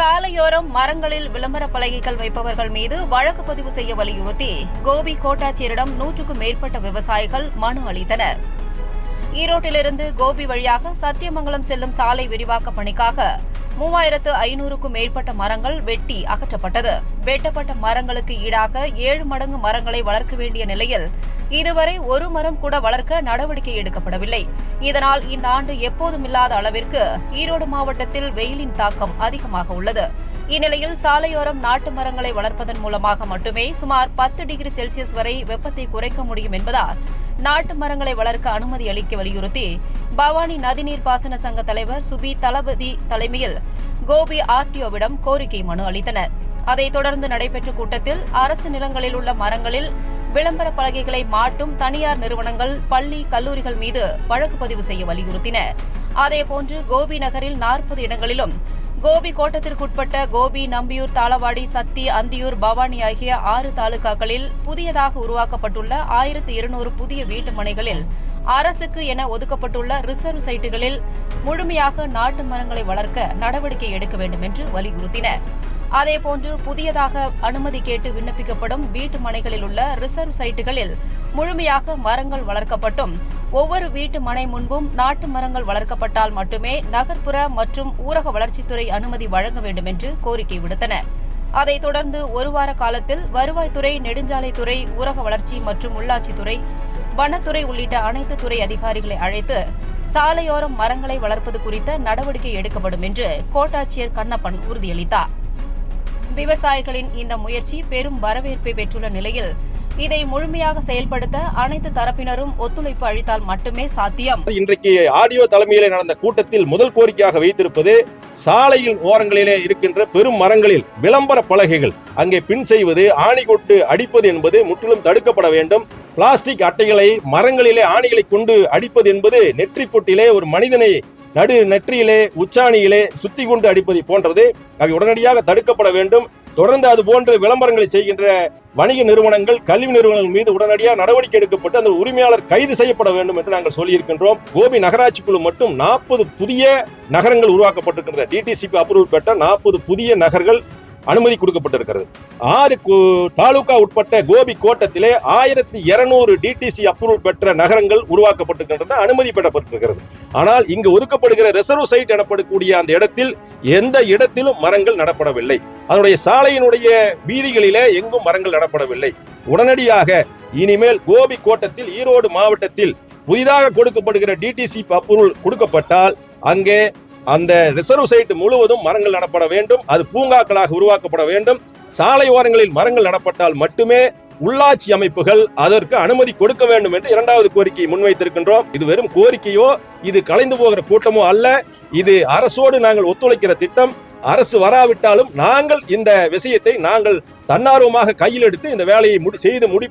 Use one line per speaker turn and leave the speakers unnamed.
சாலையோரம் மரங்களில் விளம்பர பலகைகள் வைப்பவர்கள் மீது வழக்கு பதிவு செய்ய வலியுறுத்தி கோபி கோட்டாட்சியரிடம் நூற்றுக்கும் மேற்பட்ட விவசாயிகள் மனு அளித்தனர். ஈரோட்டிலிருந்து கோபி வழியாக சத்தியமங்கலம் செல்லும் சாலை விரிவாக்க பணிக்காக மூவாயிரத்து ஐநூறுக்கும் மேற்பட்ட மரங்கள் வெட்டி அகற்றப்பட்டது. வெட்டப்பட்ட மரங்களுக்கு ஈடாக ஏழு மடங்கு மரங்களை வளர்க்க வேண்டிய நிலையில் இதுவரை ஒரு மரம் கூட வளர்க்க நடவடிக்கை எடுக்கப்படவில்லை. இதனால் இந்த ஆண்டு எப்போதும் இல்லாத அளவிற்கு ஈரோடு மாவட்டத்தில் வெயிலின் தாக்கம் அதிகமாக உள்ளது. இந்நிலையில் சாலையோரம் நாட்டு மரங்களை வளர்ப்பதன் மூலமாக மட்டுமே சுமார் பத்து டிகிரி செல்சியஸ் வரை வெப்பத்தை குறைக்க முடியும் என்பதால் நாட்டு மரங்களை வளர்க்க அனுமதி அளிக்க வலியுறுத்தி பவானி நதிநீர் பாசன சங்க தலைவர் சுபி தளபதி தலைமையில் கோபி ஆர்டிஓவிடம் கோரிக்கை மனு அளித்தனர். அதைத் தொடர்ந்து நடைபெற்ற கூட்டத்தில் அரசு நிலங்களில் உள்ள மரங்களில் விளம்பர பலகைகளை மாட்டும் தனியார் நிறுவனங்கள் பள்ளி கல்லூரிகள் மீது வழக்கு பதிவு செய்ய வலியுறுத்தின. அதேபோன்று கோபி நகரில் நாற்பது இடங்களிலும் கோபி கோட்டத்திற்குட்பட்ட கோபி நம்பியூர் தாளவாடி சத்தி அந்தியூர் பவானி ஆகிய ஆறு தாலுகாக்களில் புதியதாக உருவாக்கப்பட்டுள்ள ஆயிரத்து இருநூறு புதிய வீட்டு மனைகளில் அரசுக்கு என ஒதுக்கப்பட்டுள்ள ரிசர்வ் சைட்டுகளில் முழுமையாக நாட்டு மரங்களை வளர்க்க நடவடிக்கை எடுக்க வேண்டும் என்று வலியுறுத்தினர். அதேபோன்று புதியதாக அனுமதி கேட்டு விண்ணப்பிக்கப்படும் வீட்டு மனைகளில் உள்ள ரிசர்வ் சைட்டுகளில் முழுமையாக மரங்கள் வளர்க்கப்பட்டும். ஒவ்வொரு வீட்டு மனை முன்பும் நாட்டு மரங்கள் வளர்க்கப்பட்டால் மட்டுமே நகர்ப்புற மற்றும் ஊரக வளர்ச்சித்துறை அனுமதி வழங்க வேண்டும் என்று கோரிக்கை விடுத்தனர் அதைத் தொடர்ந்து ஒரு வார காலத்தில் வருவாய்த்துறை நெடுஞ்சாலைத்துறை ஊரக வளர்ச்சி மற்றும் உள்ளாட்சித்துறை வனத்துறை உள்ளிட்ட அனைத்து துறை அதிகாரிகளை அழைத்து சாலையோரம் மரங்களை வளர்ப்பது குறித்த நடவடிக்கை எடுக்கப்படும் என்று கோட்டாட்சியர் கண்ணப்பன் உறுதியளித்தார். விவசாயிகளின் இந்த முயற்சி பெரும் வரவேற்பை பெற்றுள்ள நிலையில் இதை முழுமையாக செயல்படுத்த அனைத்து தரப்பினரும் ஒத்துழைப்பு அளித்தால் மட்டுமே சாத்தியம்.
இன்றைக்கு ஆடியோ தலைமையிலே நடந்த கூட்டத்தில் முதல் கோரிக்கையாக வைத்திருப்பது சாலையின் ஓரங்களிலே இருக்கின்ற பெரும் மரங்களில் விளம்பர பலகைகள். அங்கே பின் செய்வது ஆணி கொண்டு அடிப்பது என்பது முற்றிலும் தடுக்கப்பட வேண்டும். பிளாஸ்டிக் அட்டைகளை மரங்களிலே ஆணிகளை கொண்டு அடிப்பது என்பது நெற்றி பொட்டிலே ஒரு மனிதனை நடு நெற்றியிலே உச்சாணியிலே சுத்தி கொண்டு அடிப்பது போன்றது. அவை உடனடியாக தடுக்கப்பட வேண்டும். தொடர்ந்து அது போன்ற விளம்பரங்களை செய்கின்ற வணிக நிறுவனங்கள் கல்வி நிறுவனங்கள் மீது உடனடியாக நடவடிக்கை எடுக்கப்பட்டு அந்த உரிமையாளர் கைது செய்யப்பட வேண்டும் என்று நாங்கள் சொல்லியிருக்கின்றோம். கோபி நகராட்சி குழு மட்டும் நாற்பது புதிய நகரங்கள் உருவாக்கப்பட்டிருக்கிறது டிடிசிபி அப்ரூவல் பெற்ற நாற்பது புதிய நகர்கள் அனுமதி கொடுக்கப்பட்டிருக்கிறது. ஆறு கு- தாலுகா உட்பட்ட கோபி கோட்டத்திலே ஆயிரத்தி இருநூறு டிடிசி அப்ரூவல் பெற்ற நகரங்கள் உருவாக்கப்பட்டிருக்கின்றன அனுமதி பெறப்பட்டிருக்கிறது. ஆனால் இங்கு ஒதுக்கப்படுகிற ரிசர்வ் சைட் எனப்படக்கூடிய அந்த இடத்தில் எந்த இடத்திலும் மரங்கள் நடப்படவில்லை. அதனுடைய சாலையினுடைய வீதிகளிலே எங்கும் மரங்கள் நடப்படவில்லை. உடனடியாக இனிமேல் கோபி கோட்டத்தில் ஈரோடு மாவட்டத்தில் புதிதாக கொடுக்கப்படுகிற டிடிசி அப்ரூவல் கொடுக்கப்பட்டால் அங்கே அந்த ரிசர்வ் சைட் முழுவதும் மரங்கள் நடப்பட வேண்டும். அது பூங்காக்களாக உருவாக்கப்பட வேண்டும். சாலை ஓரங்களில் மரங்கள் நடப்பட்டால் மட்டுமே உள்ளாட்சி அமைப்புகள் அதற்கு அனுமதி கொடுக்க வேண்டும் என்று இரண்டாவது கோரிக்கையை முன்வைத்திருக்கின்றோம். இது வெறும் கோரிக்கையோ இது கலைந்து போகிற கூட்டமோ அல்ல. இது அரசோடு நாங்கள் ஒத்துழைக்கிற திட்டம். அரசு வராவிட்டாலும் நாங்கள் இந்த விஷயத்தை நாங்கள் தன்னார்வமாக கையில் எடுத்து இந்த வேலையை முடி- செய்து முடி